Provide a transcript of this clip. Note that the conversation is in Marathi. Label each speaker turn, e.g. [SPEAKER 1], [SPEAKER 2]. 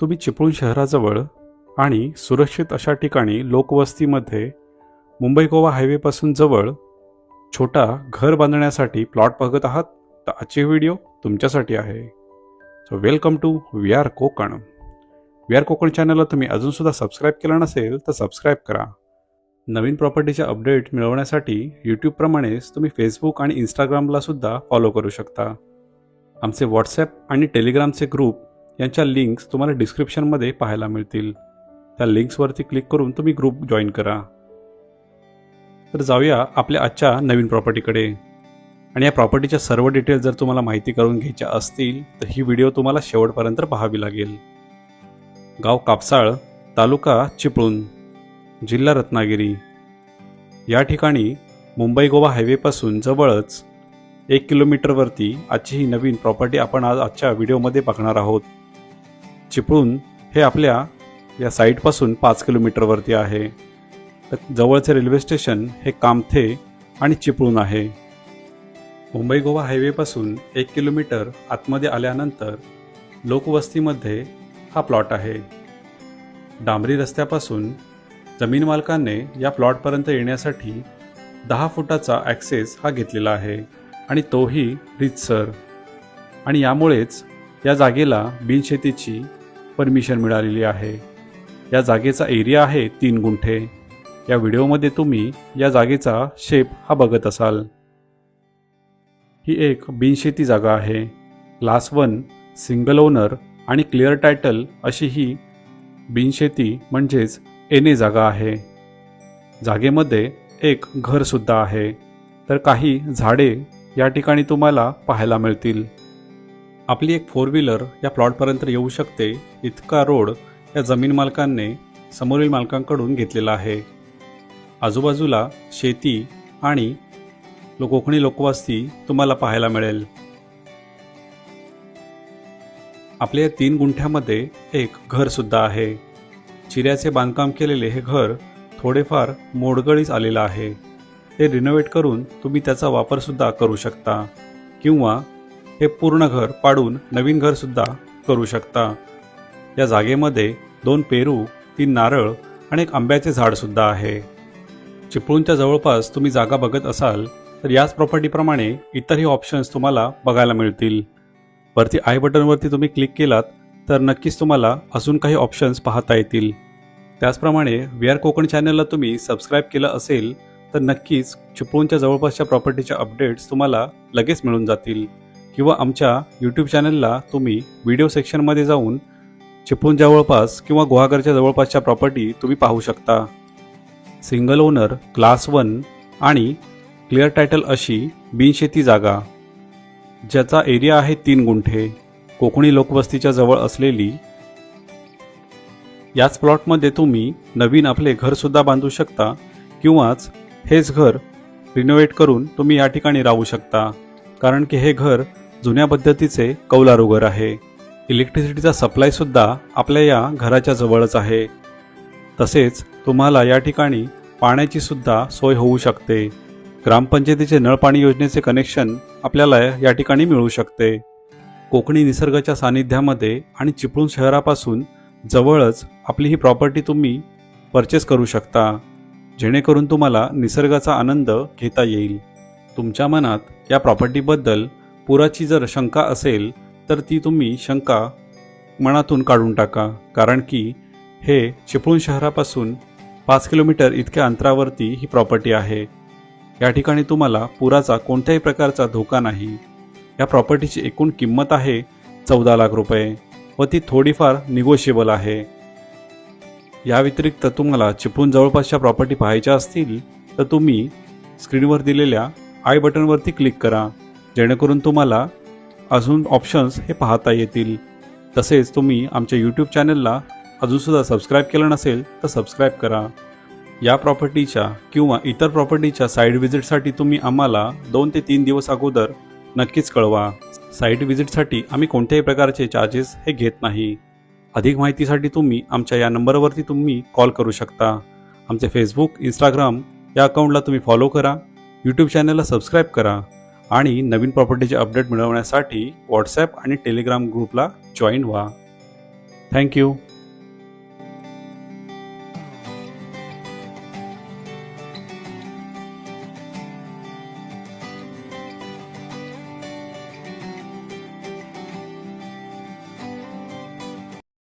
[SPEAKER 1] तुम्ही चिपळूण शहराजवळ आणि सुरक्षित अशा ठिकाणी लोकवस्तीमध्ये मुंबई गोवा हायवेपासून जवळ छोटा घर बांधण्यासाठी प्लॉट बघत आहात तर आजचे व्हिडिओ तुमच्यासाठी आहे. So welcome to we are Kokan. We are Kokan चॅनलला तुम्ही अजूनसुद्धा सबस्क्राईब केला नसेल तर सबस्क्राईब करा. नवीन प्रॉपर्टीचे अपडेट मिळवण्यासाठी यूट्यूबप्रमाणेच तुम्ही फेसबुक आणि इंस्टाग्रामला सुद्धा फॉलो करू शकता. आमचे व्हॉट्सॲप आणि टेलिग्रामचे ग्रुप यांच्या लिंक्स तुम्हाला डिस्क्रिप्शनमध्ये पाहायला मिळतील. त्या लिंक्सवरती क्लिक करून तुम्ही ग्रुप जॉईन करा. तर जाऊया आपल्या आजच्या नवीन प्रॉपर्टीकडे आणि या प्रॉपर्टीच्या सर्व डिटेल्स जर तुम्हाला माहिती करून घ्यायच्या असतील तर ही व्हिडिओ तुम्हाला शेवटपर्यंत पाहावी लागेल. गाव कापसाळ तालुका चिपळूण जिल्हा रत्नागिरी. या ठिकाणी मुंबई गोवा हायवेपासून जवळच एक किलोमीटरवरती आजची ही नवीन प्रॉपर्टी आपण आज आजच्या व्हिडिओमध्ये बघणार आहोत. चिपळूण हे आपल्या या साईटपासून पाच किलोमीटरवरती आहे. तर जवळचे रेल्वे स्टेशन हे कामथे आणि चिपळूण आहे. मुंबई गोवा हायवेपासून एक किलोमीटर आतमध्ये आल्यानंतर लोकवस्तीमध्ये हा प्लॉट आहे. डांबरी रस्त्यापासून जमीन मालकाने या प्लॉटपर्यंत येण्यासाठी दहा फुटाचा ॲक्सेस हा घेतलेला आहे आणि तोही रितसर. आणि यामुळेच या जागेला बिनशेतीची परमिशन मिळालेली आहे. या जागेचा एरिया आहे तीन गुंठे. या व्हिडिओमध्ये तुम्ही या जागेचा शेप हा बघत असाल. ही एक बिनशेती जागा आहे. क्लास वन सिंगल ओनर आणि क्लिअर टायटल अशी ही बिनशेती म्हणजेच एने जागा आहे. जागेमध्ये एक घरसुद्धा आहे. तर काही झाडे या ठिकाणी तुम्हाला पाहायला मिळतील. आपली एक फोर व्हीलर या प्लॉटपर्यंत येऊ शकते इतका रोड या जमीन मालकांनी समोरील मालकांकडून घेतलेला आहे. आजूबाजूला शेती आणि लो कोकणी लोकवस्ती तुम्हाला पाहायला मिळेल. आपल्या या तीन गुंठ्यामध्ये एक घरसुद्धा आहे. चिऱ्याचे बांधकाम केलेले हे घर थोडेफार मोडगळीस आलेलं आहे. ते रिनोव्हेट करून तुम्ही त्याचा वापरसुद्धा करू शकता. किंवा हे पूर्ण घर पाडून नवीन घरसुद्धा करू शकता. या जागेमध्ये दोन पेरू तीन नारळ आणि एक आंब्याचे झाडसुद्धा आहे. चिपळूणच्या जवळपास तुम्ही जागा बघत असाल तर याच प्रॉपर्टीप्रमाणे इतरही ऑप्शन्स तुम्हाला बघायला मिळतील. वरती आय बटनवरती तुम्ही क्लिक केलात तर नक्कीच तुम्हाला अजून काही ऑप्शन्स पाहता येतील. त्याचप्रमाणे वी आर कोकण चॅनलला तुम्ही सबस्क्राईब केलं असेल तर नक्कीच चिपळूणच्या जवळपासच्या प्रॉपर्टीच्या अपडेट्स तुम्हाला लगेच मिळून जातील. किंवा आमच्या यूट्यूब चॅनलला तुम्ही व्हिडिओ सेक्शनमध्ये जाऊन चिपळूण जवळपास किंवा गुहागरच्या जवळपासच्या प्रॉपर्टी तुम्ही पाहू शकता. सिंगल ओनर क्लास वन आणि क्लिअर टायटल अशी बिनशेती जागा. ज्याचा एरिया आहे तीन गुंठे. कोकणी लोकवस्तीच्या जवळ असलेली याच प्लॉटमध्ये तुम्ही नवीन आपले घरसुद्धा बांधू शकता किंवाच हेच घर रिनोव्हेट करून तुम्ही या ठिकाणी राहू शकता. कारण की हे घर जुन्या पद्धतीचे कौलारू आहे. इलेक्ट्रिसिटीचा सप्लायसुद्धा आपल्या या घराच्या जवळच आहे. तसेच तुम्हाला या ठिकाणी पाण्याची सुद्धा सोय होऊ शकते. ग्रामपंचायतीचे नळपाणी योजनेचे कनेक्शन आपल्याला या ठिकाणी मिळू शकते. कोकणी निसर्गाच्या सानिध्यामध्ये आणि चिपळूण शहरापासून जवळच आपली ही प्रॉपर्टी तुम्ही परचेस करू शकता. जेणेकरून तुम्हाला निसर्गाचा आनंद घेता येईल. तुमच्या मनात या प्रॉपर्टीबद्दल पुराची जर शंका असेल तर ती तुम्ही शंका मनातून काढून टाका. कारण की हे चिपळूण शहरापासून पाच किलोमीटर इतक्या अंतरावरती ही प्रॉपर्टी आहे. या ठिकाणी तुम्हाला पुराचा कोणत्याही प्रकारचा धोका नाही. या प्रॉपर्टीची एकूण किंमत आहे चौदा लाख रुपये व ती थोडीफार निगोशिएबल आहे. या व्यतिरिक्त तुम्हाला चिपळूण जवळपासच्या प्रॉपर्टी पाहायच्या असतील तर तुम्ही स्क्रीनवर दिलेल्या आय बटनवरती क्लिक करा. जेणेकरून तुम्हाला अजून ऑप्शन्स हे पाहता येतील. तसेच तुम्ही आमच्या यूट्यूब चॅनलला अजूनसुद्धा सबस्क्राईब केलं नसेल तर सबस्क्राईब करा. या प्रॉपर्टीच्या किंवा इतर प्रॉपर्टीच्या साईट व्हिजिटसाठी तुम्ही आम्हाला दोन ते तीन दिवस अगोदर नक्कीच कळवा. साईट व्हिजिटसाठी आम्ही कोणत्याही प्रकारचे चार्जेस हे घेत नाही. अधिक माहितीसाठी तुम्ही आमच्या या नंबरवरती तुम्ही कॉल करू शकता. आमचे फेसबुक इंस्टाग्राम या अकाउंटला तुम्ही फॉलो करा. यूट्यूब चॅनलला सबस्क्राईब करा. आणि नवीन प्रॉपर्टीचे अपडेट मिळवण्यासाठी व्हॉट्सॲप आणि टेलिग्राम ग्रुपला जॉईन व्हा. Thank you